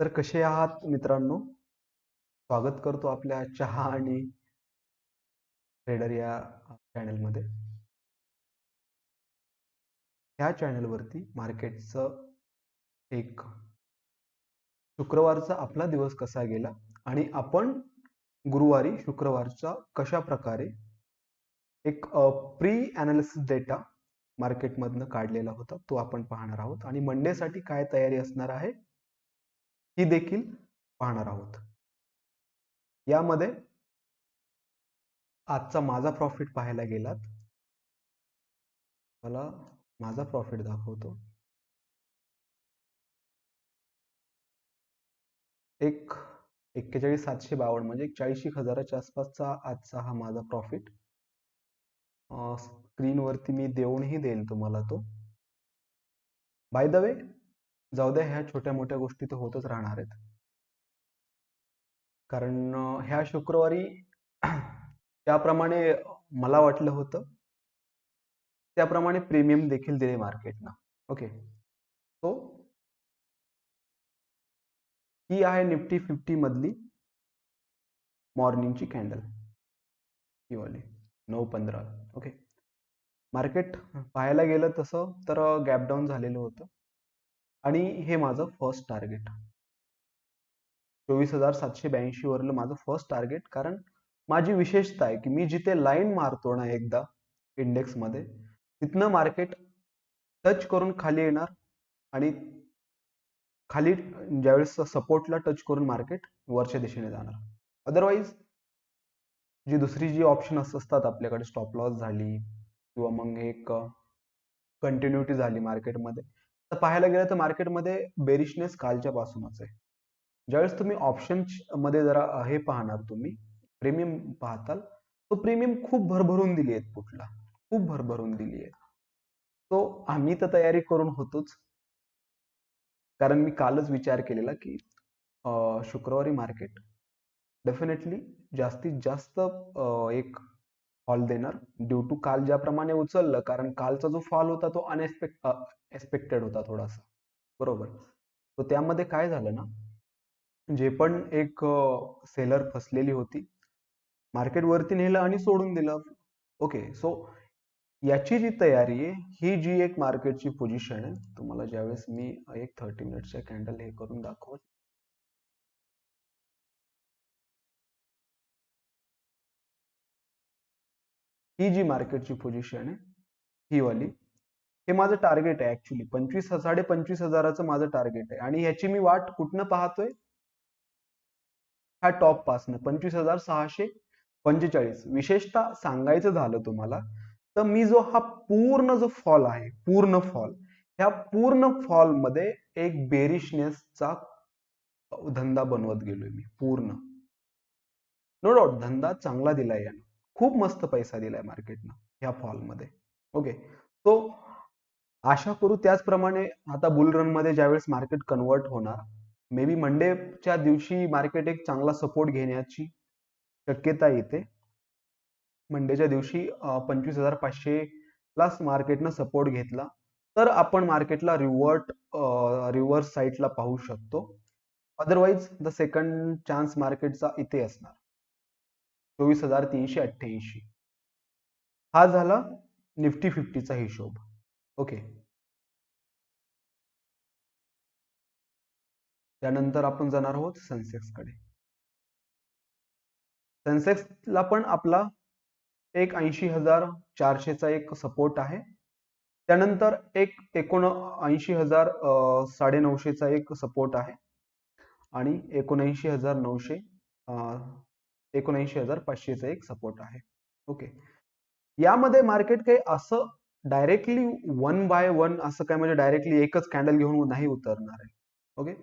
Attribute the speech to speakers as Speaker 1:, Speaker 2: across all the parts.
Speaker 1: तर कसे आहात मित्रांनो? स्वागत करतो आपल्या चहा आणि ट्रेडर या चॅनलमध्ये ह्या चॅनलवरती मार्केटचं एक शुक्रवारचा आपला दिवस कसा गेला आणि आपण गुरुवारी शुक्रवारचा कशा प्रकारे एक प्री अनालिसिस डेटा मार्केटमधनं काढलेला होता तो आपण पाहणार आहोत. आणि मंडेसाठी काय तयारी असणार आहे? ही देखील पाहणार आहोत. यामध्ये आजचा माझा प्रॉफिट पाहायला गेलात. मला माझा प्रॉफिट दाखवतो. एक एक्केचाळीस सातशे बावन्न म्हणजे चाळीस एक हजाराच्या आसपासचा आजचा हा माझा प्रॉफिट स्क्रीनवरती मी देऊनही देईल तुम्हाला तो. बाय द वे जाऊ द्या ह्या छोट्या मोठ्या गोष्टी तर होतच राहणार आहेत. कारण ह्या शुक्रवारी त्याप्रमाणे मला वाटलं होतं त्याप्रमाणे प्रीमियम देखील दिले मार्केटना ओके सो ही आहे निफ्टी फिफ्टी मधली मॉर्निंगची कॅन्डल ही वाली नऊ पंधरा. ओके मार्केट पाहायला गेलं तसं तर गॅप डाऊन झालेलं होतं. आणि हे माझं फर्स्ट टार्गेट चोवीस हजार सातशे ब्याऐंशी वरलं माझं फर्स्ट टार्गेट कारण माझी विशेषता आहे की मी जिथे लाईन मारतो ना एकदा इंडेक्समध्ये तिथनं मार्केट टच करून खाली येणार आणि खाली ज्यावेळेस सपोर्टला टच करून मार्केट वरच्या दिशेने जाणार. अदरवाईज जी दुसरी जी ऑप्शन असतात आपल्याकडे स्टॉप लॉस झाली किंवा मग एक कंटिन्युटी झाली मार्केटमध्ये तर पाहायला गेलं तर मार्केटमध्ये बेरिशनेस कालच्या पासूनच आहे. ज्यावेळेस तुम्ही ऑप्शनमध्ये जरा हे पाहणार तुम्ही प्रीमियम पाहताल तो प्रीमियम खूप भरभरून दिली आहेत पुटला खूप भरभरून दिली आहे तो आम्ही तर तयारी करून होतोच. कारण मी कालच विचार केलेला की शुक्रवारी मार्केट डेफिनेटली जास्तीत जास्त एक फॉल देणार. ड्यू टू काल ज्याप्रमाणे उचललं कारण कालचा जो फॉल होता तो अनएक्सपेक्ट एक्सपेक्टेड होता थोडासा. बरोबर? तो त्यामध्ये काय झालं ना जे पण एक सेलर फसलेली होती मार्केट वरती नेलं आणि सोडून दिलं. ओके सो याची जी तयारी आहे ही जी एक मार्केटची पोझिशन आहे तुम्हाला ज्यावेळेस मी एक थर्टी मिनिटच्या कॅन्डल हे करून दाखवत ही जी मार्केटची पोझिशन आहे ही वाली हे माझं टार्गेट आहे ऍक्च्युली पंचवीस साडे पंचवीस हजाराचं माझं टार्गेट आहे. आणि ह्याची मी वाट कुठनं पाहतोय? ह्या टॉप पासनं. पंचवीस हजार सहाशे पंचेचाळीस. विशेषतः सांगायचं झालं तुम्हाला तर मी जो हा पूर्ण जो फॉल आहे पूर्ण फॉल ह्या पूर्ण फॉलमध्ये एक बेरिशनेसचा धंदा बनवत गेलोय मी पूर्ण. नो डाऊट धंदा चांगला दिलाय यानं. खूप मस्त पैसा दिलाय मार्केटनं ह्या फॉलमध्ये ओके? तो आशा करू त्याचप्रमाणे आता बुल रनमध्ये ज्यावेळेस मार्केट कन्वर्ट होणार मे बी मंडेच्या दिवशी मार्केट एक चांगला सपोर्ट घेण्याची शक्यता येते. मंडेच्या दिवशी पंचवीस हजार पाचशे ला मार्केटनं सपोर्ट घेतला तर आपण मार्केटला रिवर्ट रिव्हर्स साईडला पाहू शकतो. अदरवाईज द सेकंड चान्स मार्केटचा इथे असणार. चोवीस हजार तीनशे अठ्ठ्याऐंशी. हा झाला निफ्टी फिफ्टीचा हिशोब. ओके. त्यानंतर आपण जाणार आहोत सेन्सेक्सकडे सेन्सेक्सला पण आपला एक ऐंशी हजार चारशेचा एक सपोर्ट आहे. त्यानंतर एक एकोण ऐंशी हजार साडे नऊशेचा एक सपोर्ट आहे. आणि एकोणऐंशी हजार नऊशे एकोणऐंशी हजार पाचशेचा एक सपोर्ट आहे. ओके यामध्ये मार्केट काही असं डायरेक्टली वन बाय वन असं काय म्हणजे डायरेक्टली एकच कॅन्डल घेऊन नाही उतरणार आहे. ओके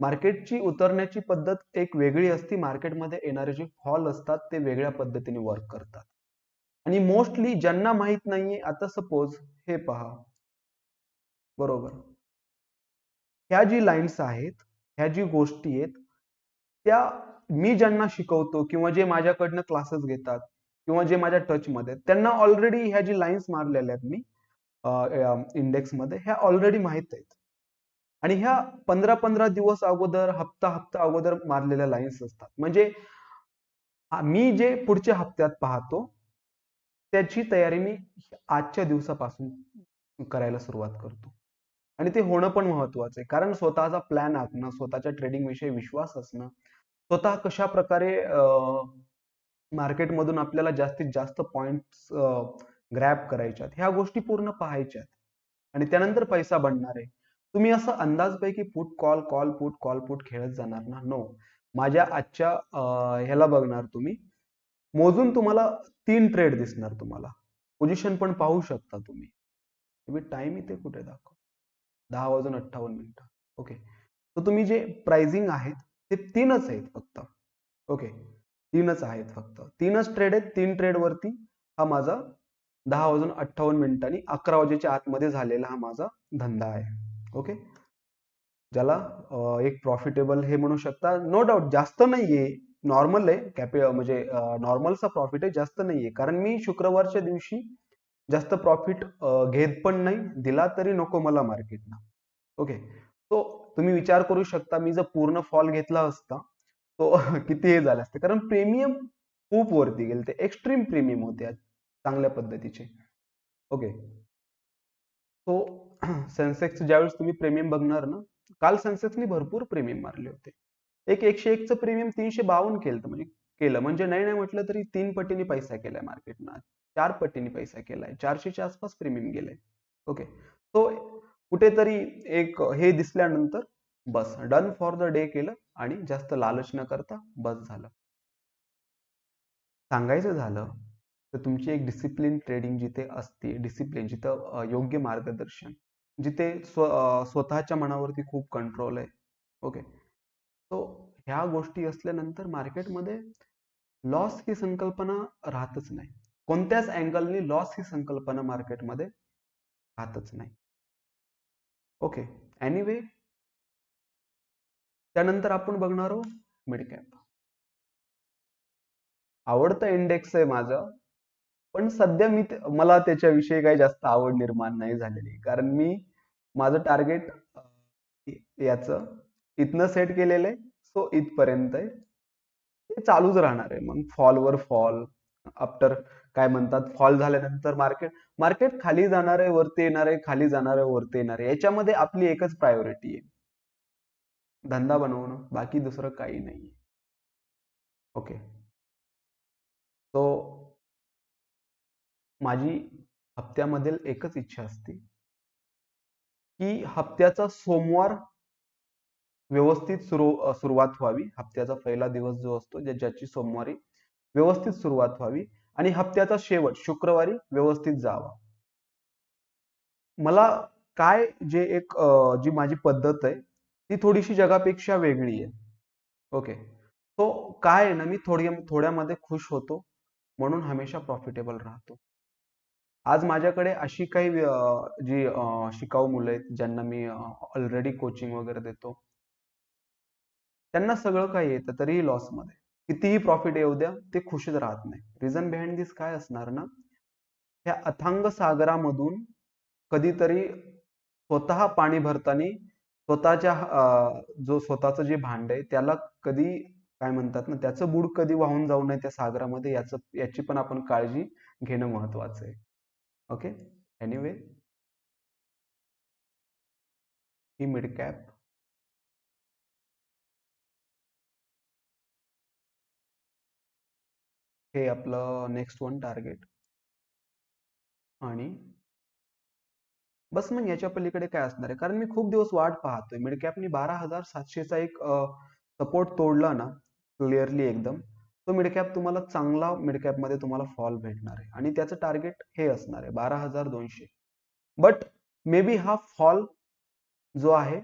Speaker 1: मार्केटची उतरण्याची पद्धत एक वेगळी असती मार्केटमध्ये येणारे जे फॉल असतात ते वेगळ्या पद्धतीने वर्क करतात. आणि मोस्टली ज्यांना माहीत नाहीये आता सपोज हे पहा. बरोबर. ह्या जी लाईन्स आहेत ह्या जी गोष्टी आहेत त्या मी ज्यांना शिकवतो किंवा जे माझ्याकडनं क्लासेस घेतात किंवा जे माझ्या टच मध्ये त्यांना ऑलरेडी ह्या जी लाईन्स मारलेल्या आहेत मी इंडेक्समध्ये ह्या ऑलरेडी माहीत आहेत. आणि ह्या पंधरा पंधरा दिवस अगोदर हप्ता हप्ता अगोदर मारलेल्या लाईन्स असतात. म्हणजे मी जे पुढच्या हप्त्यात पाहतो त्याची तयारी मी आजच्या दिवसापासून करायला सुरुवात करतो. आणि ते होणं पण महत्वाचं आहे. कारण स्वतःचा प्लॅन आखणं स्वतःच्या ट्रेडिंग विषयी विश्वास असणं स्वतः कशा प्रकारे मार्केटमधून आपल्याला जास्तीत जास्त पॉइंट्स ग्रॅप करायच्यात ह्या गोष्टी पूर्ण पाहायच्यात. आणि त्यानंतर पैसा बनणार आहे. तुम्ही असं अंदाजपैकी put call call put call put खेळत जाणार ना? नो माझ्या आजच्या ह्याला बघणार तुम्ही. मोजून तुम्हाला तीन ट्रेड दिसणार तुम्हाला. पोझिशन पण पाहू शकता तुम्ही. तुम्ही टाइम इथे कुठे दाखव? दहा वाजून अठ्ठावन्न मिनिटं. ओके तर तुम्ही जे प्राइसिंग आहेत ते तीनच आहेत फक्त. ओके तीनच आहेत फक्त. तीनच ट्रेड आहेत. तीन ट्रेड वरती हा माझा दहा वाजून अठ्ठावन्न मिनिटांनी अकरा वाजेच्या आतमध्ये झालेला हा माझा धंदा आहे. ओके ज्याला एक प्रॉफिटेबल हे म्हणू शकता. नो डाऊट जास्त नाहीये. नॉर्मल आहे. कॅपे म्हणजे नॉर्मलचा प्रॉफिट आहे. जास्त नाहीये. कारण मी शुक्रवारच्या दिवशी जास्त प्रॉफिट घेत पण नाही. दिला तरी नको मला मार्केटना ओके तुम्ही विचार करू शकता मी जर पूर्ण फॉल घेतला असता तो किती हे झालं असतं. कारण प्रीमियम खूप वरती गेले ते एक्स्ट्रीम प्रीमियम होते चांगल्या पद्धतीचे. ओके सो सेन्सेक्स ज्यावेळेस तुम्ही प्रीमियम बघणार ना काल सेन्सेक्सनी भरपूर प्रीमियम मारले होते. एक एकशे एकचं प्रीमियम तीनशे बावन्न केलं म्हणजे केलं. म्हणजे नाही नाही म्हटलं तरी तीन पटीने पैसा केलाय मार्केटनं चार पटीने पैसा केलाय. चारशेच्या आसपास प्रीमियम गेलाय. ओके तो कुठेतरी एक हे दिसल्यानंतर बस डन फॉर द डे केलं आणि जास्त लालच न करता बस झालं. सांगायचं झालं तर तुमची एक डिसिप्लिन ट्रेडिंग जिथे असते डिसिप्लिन जिथं योग्य मार्गदर्शन जिथे स्व स्वतःच्या मनावरती खूप कंट्रोल आहे. ओके सो ह्या गोष्टी असल्यानंतर मार्केटमध्ये लॉस ही संकल्पना राहतच नाही. कोणत्याच अँगलनी लॉस ही संकल्पना मार्केटमध्ये राहतच नाही. ओके एनिवे त्यानंतर आपण बघणार आहोत मिड कॅप आवडतं इंडेक्स आहे माझं पण सध्या मी मला त्याच्याविषयी काही जास्त आवड निर्माण नाही झालेली कारण मी माझं टार्गेट याचं इथनं सेट केलेलं आहे सो इथपर्यंत आहे. ते चालूच राहणार आहे. मग फॉलवर फॉल आफ्टर काय म्हणतात फॉल झाल्यानंतर मार्केट मार्केट खाली जाणार आहे वरती येणार आहे खाली जाणार आहे वरती येणार आहे याच्यामध्ये आपली एकच प्रायोरिटी आहे. धंदा बनवणं बाकी दुसरं काही नाही ओके तो माझी हप्त्यामधील एकच इच्छा असते की हप्त्याचा सोमवार व्यवस्थित सुरू सुरुवात व्हावी. हप्त्याचा पहिला दिवस जो असतो ज्याची सोमवारी व्यवस्थित सुरुवात व्हावी. आणि हप्त्याचा शेवट शुक्रवारी व्यवस्थित जावा. मला काय जे एक जी माझी पद्धत आहे ती थोडीशी जगापेक्षा वेगळी आहे. ओके. तो काय आहे ना मी थोडी थोड्यामध्ये खुश होतो म्हणून हमेशा प्रॉफिटेबल राहतो. आज माझ्याकडे अशी काही जी शिकाऊ मुलं आहेत ज्यांना मी ऑलरेडी कोचिंग वगैरे देतो त्यांना सगळं काही येतं तरीही लॉसमध्ये. कितीही प्रॉफिट येऊ द्या ते खुशीत राहत नाही. रिझन बिहाइंड दिस काय असणार ना? ह्या अथांग सागरामधून कधीतरी स्वतः पाणी भरताना स्वतःच्या जो स्वतःचं जे भांड आहे त्याला कधी काय म्हणतात ना त्याचं बुड कधी वाहून जाऊ नये त्या सागरामध्ये याचं याची पण आपण काळजी घेणं महत्वाचं आहे. ओके एनिवे ही मिड कॅप हे आपलं नेक्स्ट वन टार्गेट आणि बस मग याच्या पलीकडे काय असणार आहे? कारण मी खूप दिवस वाट पाहतोय. मिड कॅपनी बारा हजार सातशेचा एक सपोर्ट तोडला ना क्लिअरली एकदम तो मिड कॅप तुम्हाला चांगला मिडमध्ये तुम्हाला फॉल भेटणार आहे. आणि त्याचं टार्गेट हे असणार आहे बारा हजार दोनशे. बट मे बी हा फॉल जो आहे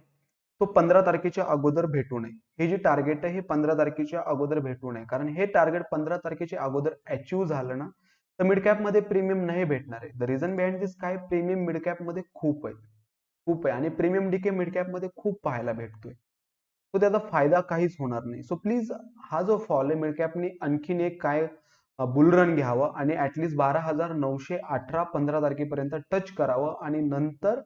Speaker 1: तो पंधरा तारखेच्या अगोदर भेटू नये. हे जे टार्गेट आहे हे पंधरा तारखेच्या अगोदर भेटू नये. कारण हे टार्गेट पंधरा तारखेच्या अगोदर अचीव झालं ना तर मिड कॅपमध्ये प्रीमियम नाही भेटणार आहे. द रिझन बिहाइंड दिस काय? प्रीमियम मिड कॅपमध्ये खूप आहे. खूप आहे. आणि प्रीमियम डीके मिड कॅपमध्ये खूप पाहायला भेटतोय. तो त्याचा फायदा काहीच होणार नाही. सो प्लीज हा जो फॉल आहे मिड कॅपने आणखीन एक काय बुल रन घ्यावं आणि ऍटलिस्ट बारा हजार नऊशे अठरा पंधरा तारखेपर्यंत टच करावं आणि नंतर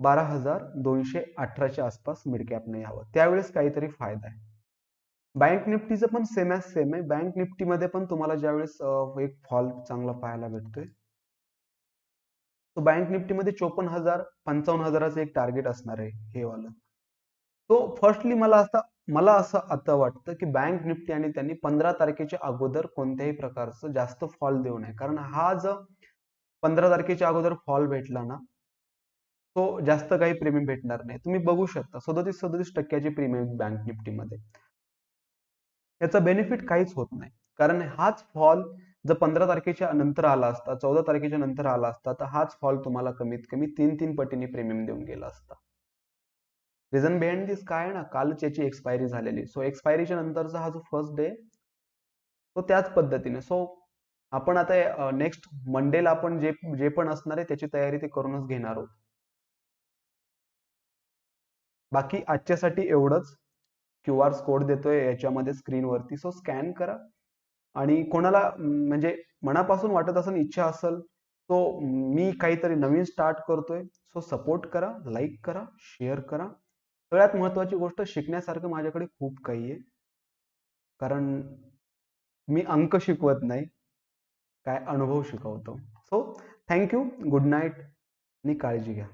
Speaker 1: बारा हजार दोनशे अठराच्या आसपास मिड कॅपने यावं. त्यावेळेस काहीतरी फायदा आहे. बँक निफ्टीचं पण सेम ॲज सेम आहे. बँक निफ्टीमध्ये पण तुम्हाला ज्यावेळेस एक फॉल चांगला पाहायला भेटतोय. तो बँक निफ्टीमध्ये चोपन्न हजार पंचावन्न हजाराचं एक टार्गेट असणार आहे हे वालं. तो फर्स्टली मला आता मला असं आता वाटतं की बँक निफ्टी आणि त्यांनी पंधरा तारखेच्या अगोदर कोणत्याही प्रकारचं जास्त फॉल देऊ नये. कारण हा जर पंधरा तारखेच्या अगोदर फॉल भेटला ना तो जास्त काही प्रीमियम भेटणार नाही. तुम्ही बघू शकता सदोतीस सदोतीस टक्क्याची प्रीमियम बँक निफ्टीमध्ये याचा बेनिफिट काहीच होत नाही. कारण हाच फॉल जर पंधरा तारखेच्या नंतर आला असता चौदा तारखेच्या नंतर आला असता तर हाच फॉल तुम्हाला कमीत कमी तीन तीन पटीने प्रीमियम देऊन गेला असता. रिझन बिहाइंड दिस काय ना? कालच याची एक्सपायरी झालेली. सो एक्सपायरीच्या नंतरचा हा जो फर्स्ट डे तो त्याच पद्धतीने. सो आपण आता नेक्स्ट मंडेला आपण जे जे पण असणार आहे त्याची तयारी ते करूनच घेणार आहोत. बाकी आजच्यासाठी एवढंच. क्यू आर कोड देतोय याच्यामध्ये स्क्रीनवरती. सो स्कॅन करा. आणि कोणाला म्हणजे मनापासून वाटत असेल इच्छा असेल तो मी काहीतरी नवीन स्टार्ट करतोय. सो सपोर्ट करा लाईक करा शेअर करा. सगळ्यात महत्वाची गोष्ट शिकण्यासारखं माझ्याकडे खूप काही आहे. कारण मी अंक शिकवत नाही. काय अनुभव शिकवतो. सो थँक्यू गुड नाईट आणि काळजी घ्या.